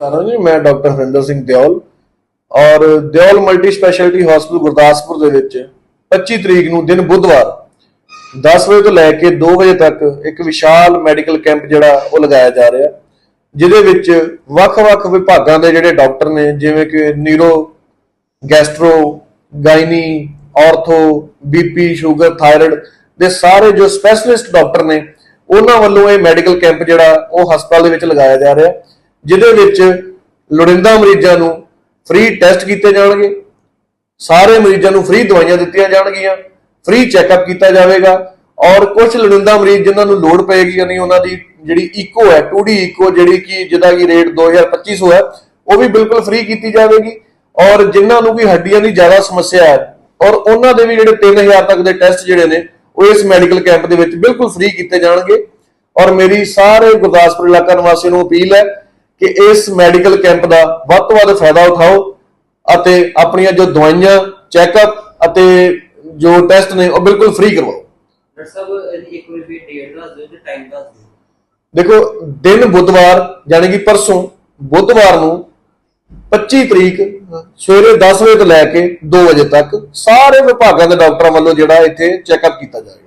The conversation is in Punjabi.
ਨਮਸਕਾਰ ਜੀ, ਮੈਂ ਡਾਕਟਰ ਹਰਿੰਦਰ ਸਿੰਘ ਦਿਓਲ ਔਰ Deol multi speciality hospital Gurdaspur ਦੇ ਵਿੱਚ 25 ਤਰੀਕ ਨੂੰ ਦਿਨ ਬੁੱਧਵਾਰ 10 ਵਜੇ ਤੋਂ ਲੈ ਕੇ 2 ਵਜੇ ਤੱਕ ਇੱਕ ਵਿਸ਼ਾਲ ਮੈਡੀਕਲ ਕੈਂਪ ਜਿਹੜਾ ਉਹ ਲਗਾਇਆ ਜਾ ਰਿਹਾ, ਜਿਹਦੇ ਵਿੱਚ ਵੱਖ-ਵੱਖ ਵਿਭਾਗਾਂ ਦੇ ਜਿਹੜੇ ਡਾਕਟਰ ਨੇ, ਜਿਵੇਂ ਕਿ neuro, gastro, gynae ortho BP sugar, thyroid ਦੇ ਸਾਰੇ ਜੋ ਸਪੈਸ਼ਲਿਸਟ ਡਾਕਟਰ ਨੇ, ਉਹਨਾਂ ਵੱਲੋਂ ਇਹ ਮੈਡੀਕਲ ਕੈਂਪ ਜਿਹੜਾ ਉਹ ਹਸਪਤਾਲ ਦੇ ਵਿੱਚ ਲਗਾਇਆ ਜਾ ਰਿਹਾ। ਜਿਹਦੇ ਵਿੱਚ ਲੋੜਿੰਦਾ ਮਰੀਜ਼ਾਂ ਨੂੰ ਫ੍ਰੀ ਟੈਸਟ ਕੀਤੇ ਜਾਣਗੇ, ਸਾਰੇ ਮਰੀਜ਼ਾਂ ਨੂੰ ਫ੍ਰੀ ਦਵਾਈਆਂ ਦਿੱਤੀਆਂ ਜਾਣਗੀਆਂ ਫ੍ਰੀ ਚੈੱਕਅਪ ਕੀਤਾ ਜਾਵੇਗਾ, ਔਰ ਕੁਝ ਲੋੜਿੰਦਾ ਮਰੀਜ਼ ਜਿਨ੍ਹਾਂ ਨੂੰ ਲੋੜ ਪਏਗੀ ਯਾਨੀ ਉਹਨਾਂ ਦੀ ਜਿਹੜੀ ਈਕੋ ਹੈ 2D ਈਕੋ ਜਿਹੜੀ ਕਿ ਜਿਹਦਾ ਕੀ ਰੇਟ 2250 ਹੈ, ਉਹ ਵੀ ਬਿਲਕੁਲ ਫ੍ਰੀ ਕੀਤੀ ਜਾਵੇਗੀ, ਔਰ ਜਿਨ੍ਹਾਂ ਨੂੰ ਵੀ ਹੱਡੀਆਂ ਦੀ ਜ਼ਿਆਦਾ ਸਮੱਸਿਆ ਹੈ, ਔਰ ਉਹਨਾਂ ਦੇ ਵੀ ਜਿਹੜੇ 3000 ਤੱਕ ਦੇ ਟੈਸਟ ਜਿਹੜੇ ਨੇ, ਉਹ ਇਸ ਮੈਡੀਕਲ ਕੈਂਪ ਦੇ ਵਿੱਚ ਬਿਲਕੁਲ ਫ੍ਰੀ ਕੀਤੇ ਜਾਣਗੇ, ਔਰ ਮੇਰੀ ਸਾਰੇ ਗੁਰਦਾਸਪੁਰ ਇਲਾਕਾ ਨਿਵਾਸੀਆਂ ਨੂੰ ਅਪੀਲ ਹੈ ਕਿ ਇਸ ਮੈਡੀਕਲ ਕੈਂਪ ਦਾ ਵੱਧ ਤੋਂ ਵੱਧ ਫਾਇਦਾ ਉਠਾਓ ਅਤੇ ਆਪਣੀਆਂ ਜੋ ਦਵਾਈਆਂ ਚੈੱਕਅਪ ਅਤੇ ਜੋ ਟੈਸਟ ਨੇ ਉਹ ਬਿਲਕੁਲ ਫ੍ਰੀ ਕਰਵਾਓ। ਡਾਕਟਰ ਸਾਹਿਬ ਇੱਕ ਵਾਰ ਵੀ ਡੇਟ ਦੱਸ ਦਿਓ ਤੇ ਟਾਈਮ ਦੱਸ ਦਿਓ। ਦੇਖੋ ਦਿਨ ਬੁੱਧਵਾਰ ਯਾਨੀ ਕਿ ਪਰਸੋਂ ਬੁੱਧਵਾਰ ਨੂੰ 25 ਤਰੀਕ ਸਵੇਰੇ 10 ਵਜੇ ਤੋਂ ਲੈ ਕੇ 2 ਵਜੇ ਤੱਕ ਸਾਰੇ ਵਿਭਾਗਾਂ ਦੇ ਡਾਕਟਰਾਂ ਵੱਲੋਂ ਜਿਹੜਾ ਇੱਥੇ ਚੈੱਕਅਪ ਕੀਤਾ ਜਾਏਗਾ।